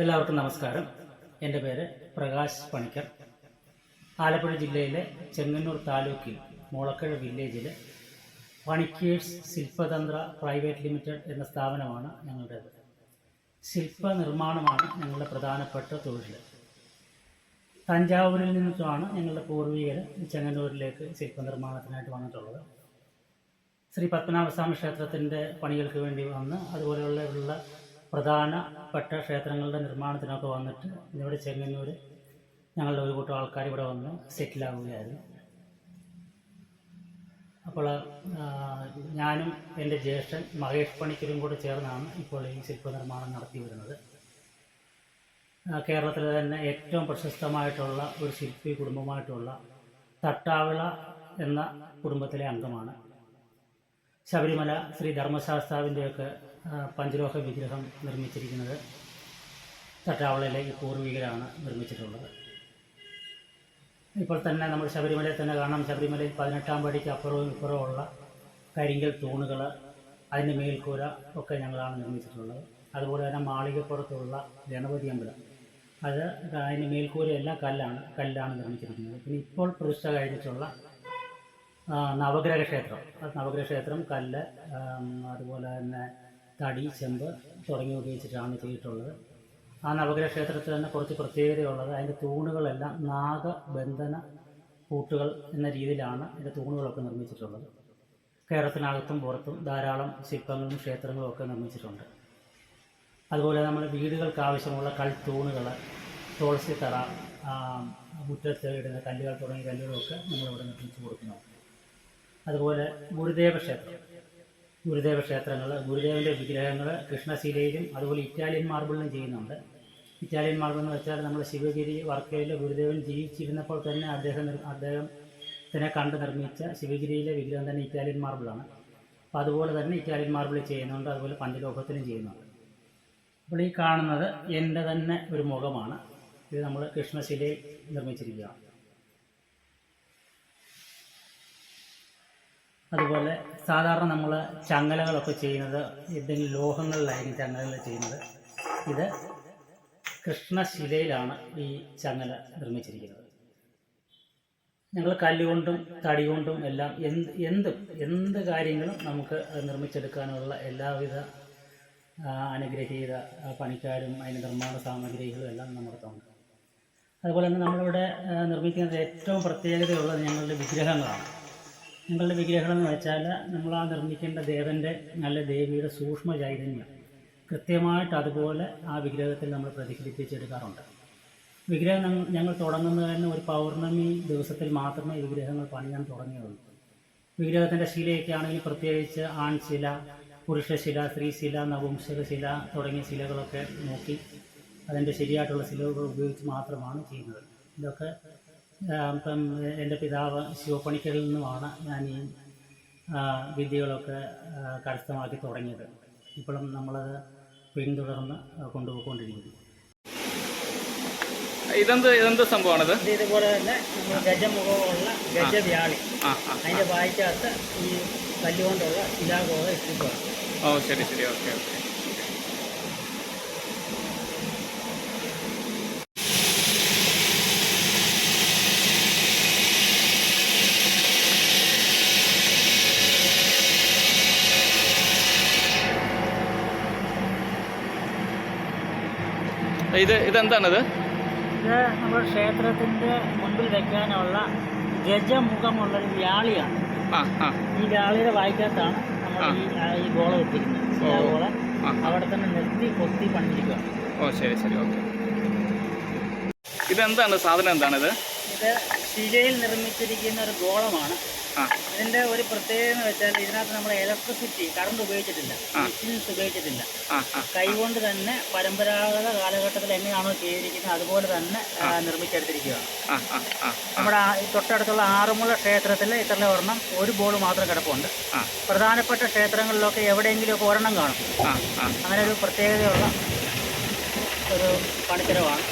എല്ലാവർക്കും നമസ്കാരം. എന്റെ പേര് പ്രകാശ് പണിക്കർ. ആലപ്പുഴ ജില്ലയിലെ ചെങ്ങന്നൂർ താലൂക്കിൽ മുളക്കഴ വില്ലേജിൽ പണിക്കേഴ്സ് ശില്പതന്ത്ര പ്രൈവറ്റ് ലിമിറ്റഡ് എന്ന സ്ഥാപനമാണ് ഞങ്ങളുടേത്. ശില്പ നിർമ്മാണമാണ് ഞങ്ങളുടെ പ്രധാനപ്പെട്ട തൊഴിൽ തഞ്ചാവൂരിൽ നിന്നിട്ടുമാണ് ഞങ്ങളുടെ പൂർവികർ ചെങ്ങന്നൂരിലേക്ക് ശില്പനിർമ്മാണത്തിനായിട്ട് വന്നിട്ടുള്ളത്. ശ്രീ പത്മനാഭസ്വാമി ക്ഷേത്രത്തിന്റെ പണികൾക്ക് വേണ്ടി വന്ന് അതുപോലെയുള്ള പ്രധാനപ്പെട്ട ക്ഷേത്രങ്ങളുടെ നിർമ്മാണത്തിനൊക്കെ വന്നിട്ട് ഇവിടെ ചെങ്ങന്നൂർ ഞങ്ങളുടെ ഒരു കൂട്ടം ആൾക്കാർ ഇവിടെ വന്ന് സെറ്റിലാവുകയായിരുന്നു. അപ്പോൾ ഞാനും എന്റെ ജ്യേഷ്ഠൻ മഹേഷ് പണിക്കരും കൂടെ ചേർന്നാണ് ഇപ്പോൾ ഈ ശില്പനിർമ്മാണം നടത്തി വരുന്നത്. കേരളത്തിലെ തന്നെ ഏറ്റവും പ്രശസ്തമായിട്ടുള്ള ഒരു ശില്പി കുടുംബമായിട്ടുള്ള തട്ടാവിള എന്ന കുടുംബത്തിലെ അംഗമാണ്. ശബരിമല ശ്രീ ധർമ്മശാസ്താവിന്റെയൊക്കെ പഞ്ചലോഹ വിഗ്രഹം നിർമ്മിച്ചിരിക്കുന്നത് തട്ടാവളയിലെ പൂർവികരാണ് നിർമ്മിച്ചിട്ടുള്ളത്. ഇപ്പോൾ തന്നെ നമ്മൾ ശബരിമലയിൽ തന്നെ കാണാം. ശബരിമലയിൽ പതിനെട്ടാം പടിക്ക് അപ്പുറവും ഇപ്പുറവും ഉള്ള കരിങ്കൽ തൂണുകൾ അതിന്റെ മേൽക്കൂര ഒക്കെ ഞങ്ങളാണ് നിർമ്മിച്ചിട്ടുള്ളത്. അതുപോലെ തന്നെ മാളികപ്പുറത്തുള്ള ഗണപതി അമ്പലം. അത് അതിന്റെ മേൽക്കൂരയെല്ലാം കല്ലാണ് കല്ലാണ് നിർമ്മിച്ചിരിക്കുന്നത്. പിന്നെ ഇപ്പോൾ പ്രതിഷ്ഠ കഴിഞ്ഞിട്ടുള്ള നവഗ്രഹ ക്ഷേത്രം. നവഗ്രഹ ക്ഷേത്രം കല്ല് അതുപോലെ തന്നെ തടി ചെമ്പ് തുടങ്ങി ഉപയോഗിച്ചിട്ടാണ് ചെയ്തിട്ടുള്ളത്. ആ നവഗ്രഹ ക്ഷേത്രത്തിൽ തന്നെ കുറച്ച് പ്രത്യേകതയുള്ളത് അതിന്റെ തൂണുകളെല്ലാം നാഗബന്ധന കൂട്ടുകൾ എന്ന രീതിയിലാണ് അതിന്റെ തൂണുകളൊക്കെ നിർമ്മിച്ചിട്ടുള്ളത്. കേരളത്തിനകത്തും പുറത്തും ധാരാളം ശില്പങ്ങളും ക്ഷേത്രങ്ങളും ഒക്കെ നിർമ്മിച്ചിട്ടുണ്ട്. അതുപോലെ നമ്മൾ വീടുകൾക്ക് ആവശ്യമുള്ള കൽത്തൂണുകൾ തുളസിത്തറ തറ മുറ്റത്ത് ഇടുന്ന കല്ലുകൾ തുടങ്ങിയ കല്ലുകളൊക്കെ നമ്മളിവിടെ നിർമ്മിച്ചു കൊടുക്കുന്നു. അതുപോലെ ഗുരുദേവ ക്ഷേത്രം. ഗുരുദേവ ക്ഷേത്രങ്ങൾ ഗുരുദേവന്റെ വിഗ്രഹങ്ങൾ കൃഷ്ണശിലയിലും അതുപോലെ ഇറ്റാലിയൻ മാർബിളിലും ചെയ്യുന്നുണ്ട്. ഇറ്റാലിയൻ മാർബിൾ എന്ന് വെച്ചാൽ നമ്മൾ ശിവഗിരി വർക്കയിൽ ഗുരുദേവൻ ജീവിച്ചിരുന്നപ്പോൾ തന്നെ അദ്ദേഹം അദ്ദേഹം തന്നെ കണ്ട് നിർമ്മിച്ച ശിവഗിരിയിലെ വിഗ്രഹം തന്നെ ഇറ്റാലിയൻ മാർബിളാണ്. അപ്പോൾ അതുപോലെ തന്നെ ഇറ്റാലിയൻ മാർബിളിൽ ചെയ്യുന്നുണ്ട് അതുപോലെ പഞ്ചലോഹത്തിലും ചെയ്യുന്നുണ്ട്. അപ്പോൾ ഈ കാണുന്നത് എന്റെ തന്നെ ഒരു മുഖമാണ്. ഇത് നമ്മൾ കൃഷ്ണശിലയിൽ നിർമ്മിച്ചിരിക്കുകയാണ്. അതുപോലെ സാധാരണ നമ്മൾ ചങ്ങലകളൊക്കെ ചെയ്യുന്നത് എന്തെങ്കിലും ലോഹങ്ങളിലായിരിക്കും ചങ്ങലകൾ ചെയ്യുന്നത്. ഇത് കൃഷ്ണശിലയിലാണ് ഈ ചങ്ങല നിർമ്മിച്ചിരിക്കുന്നത്. ഞങ്ങൾ കല്ലുകൊണ്ടും തടി കൊണ്ടും എല്ലാം എന്ത് എന്തും എന്ത് കാര്യങ്ങളും നമുക്ക് നിർമ്മിച്ചെടുക്കാനുള്ള എല്ലാവിധ അനുഗ്രഹീത പണിക്കാരും അതിന് നിർമ്മാണ സാമഗ്രികളും എല്ലാം നമ്മുടെ അതുപോലെ തന്നെ നമ്മളിവിടെ നിർമ്മിക്കുന്നത് ഏറ്റവും പ്രത്യേകതയുള്ളത് ഞങ്ങളുടെ വിഗ്രഹങ്ങളാണ്. ഞങ്ങളുടെ വിഗ്രഹങ്ങൾ എന്ന് വെച്ചാൽ നമ്മൾ ആ നിർമ്മിക്കേണ്ട ദേവന്റെ നല്ല ദേവിയുടെ സൂക്ഷ്മ ചൈതന്യം കൃത്യമായിട്ട് അതുപോലെ ആ വിഗ്രഹത്തിൽ നമ്മൾ പ്രതിഫലിപ്പിച്ചെടുക്കാറുണ്ട്. വിഗ്രഹം ഞങ്ങൾ- തുടങ്ങുന്നത് തന്നെ ഒരു പൗർണമി ദിവസത്തിൽ മാത്രമേ വിഗ്രഹങ്ങൾ പണിയാൻ തുടങ്ങിയുള്ളൂ. വിഗ്രഹത്തിന്റെ ശിലയൊക്കെ ആണെങ്കിൽ പ്രത്യേകിച്ച് ആൺശില പുരുഷശില സ്ത്രീശില നപുംസകശില തുടങ്ങിയ ശിലകളൊക്കെ നോക്കി അതിന്റെ ശരിയായിട്ടുള്ള ശിലകൾ ഉപയോഗിച്ച് മാത്രമാണ് ചെയ്യുന്നത്. ഇതൊക്കെ ഇപ്പം എന്റെ പിതാവ് ശിവപ്പണിക്കരിൽ നിന്നുമാണ് ഞാൻ ഈ വിദ്യകളൊക്കെ കരസ്ഥമാക്കി തുടങ്ങിയത്. ഇപ്പോഴും നമ്മളത് പിന്തുടർന്ന് കൊണ്ടുപോയിക്കൊണ്ടിരിക്കുന്നു. ഇതെന്ത് ഇതെന്ത് സംഭവമാണിത്? ഇത് ഇതുപോലെ തന്നെ ഗജമുഖമുള്ള ഗജവ്യാളി. അതിന്റെ വായിക്കകത്ത് ഈ കല്ലുകൊണ്ടുള്ള ശിലാഗോഹ ഇട്ടിട്ടുമാണ് ഓ ശരി ശരി. Okay okay. ഇത് ഇതെന്താണിത്? ഇത് നമ്മുടെ ക്ഷേത്രത്തിന്റെ മുൻപിൽ വെക്കാനുള്ള ഗജമുഖമുള്ളൊരു വ്യാളിയാണ്. ഈ വ്യാളിയുടെ വായിക്കകത്താണ് നമ്മൾ ഈ ഗോള വെച്ചിരിക്കുന്നത്. ആ. അവിടെ തന്നെ നിർത്തി കൊത്തി പണിയിരിക്കുക ഓ ശരി ശരി ഓക്കെ. ഇതെന്താണ്? സാധനം എന്താണിത്? ഇത് ശിലയിൽ നിർമ്മിച്ചിരിക്കുന്ന ഒരു ഗോളമാണ്. ആ. ഇതിന്റെ ഒരു പ്രത്യേകത എന്ന് വെച്ചാൽ ഇതിനകത്ത് നമ്മൾ ഇലക്ട്രിസിറ്റി കറണ്ട് ഉപയോഗിച്ചിട്ടില്ല. മെഷീൻസ് ഉപയോഗിച്ചിട്ടില്ല. കൈകൊണ്ട് തന്നെ പരമ്പരാഗത കാലഘട്ടത്തിൽ എങ്ങനെയാണോ ചെയ്തിരിക്കുന്നത് അതുപോലെ തന്നെ നിർമ്മിച്ചെടുത്തിരിക്കുകയാണ്. നമ്മുടെ തൊട്ടടുത്തുള്ള ആറന്മുള ക്ഷേത്രത്തിൽ ഇത്ര ഒരെണ്ണം ഒരു ബോൾ മാത്രം കിടപ്പുണ്ട്. പ്രധാനപ്പെട്ട ക്ഷേത്രങ്ങളിലൊക്കെ എവിടെയെങ്കിലുമൊക്കെ ഒരെണ്ണം കാണും. അങ്ങനെ ഒരു പ്രത്യേകതയുള്ള ഒരു പണിത്തരമാണ്